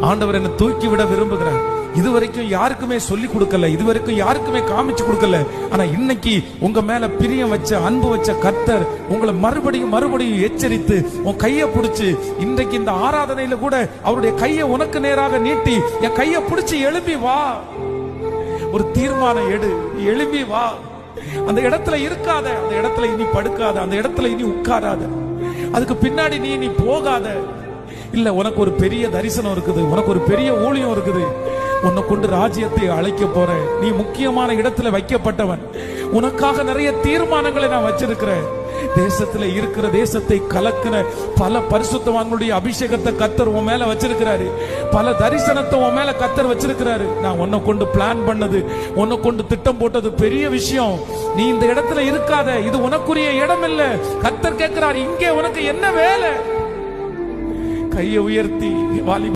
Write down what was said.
ஆண்டவர் என்னை தூக்கி விட விரும்புகிறார். இதுவரைக்கும் யாருக்குமே சொல்லி கொடுக்கல. இதுவரைக்கும் யாருக்குமே காமிச்சு கொடுக்கல. ஆனா இன்னைக்கு உங்க மேல பிரியம் வச்ச அன்பு வச்ச கர்த்தர் உங்களை மறுபடியும் மறுபடியும் எச்சரித்து உன் கையை பிடிச்சு இன்றைக்கு இந்த ஆராதனையில கூட அவருடைய கையை உனக்கு நேராக நீட்டி என் கையை பிடிச்சு எழுப்பி வா. ஒரு தீர்மானம் எடு. நீ வா. அந்த இடத்துல இருக்காத. அந்த இடத்துல இனி படுக்காத. அந்த இடத்துல இனி உட்காராத. அதுக்கு பின்னாடி நீ நீ போகாத. இல்ல உனக்கு ஒரு பெரிய தரிசனம் இருக்குது உனக்கு ஒரு பெரிய ஊழியம் இருக்குது. உன்னை கொண்டு ராஜ்யத்தை அழைக்க போற நீ முக்கியமான இடத்துல வைக்கப்பட்டவன். உனக்காக நிறைய தீர்மானங்களை நான் வச்சிருக்கிறேன். தேசத்துல இருக்கிற தேசத்தை கலக்கின பல பரிசுத்தவான்களுடைய அபிஷேகத்தை கத்தர் உன் மேல வச்சிருக்கிறாரு. பல தரிசனத்தை உன் மேல கத்தர் வச்சிருக்கிறாரு. நான் உன்னை கொண்டு பிளான் பண்ணது உன்னை கொண்டு திட்டம் போட்டது பெரிய விஷயம். நீ இந்த இடத்துல இருக்காத. இது உனக்குரிய இடம் இல்ல கத்தர் கேட்கிறார் இங்கே உனக்கு என்ன வேலை? கையை உயர்த்தி வாலி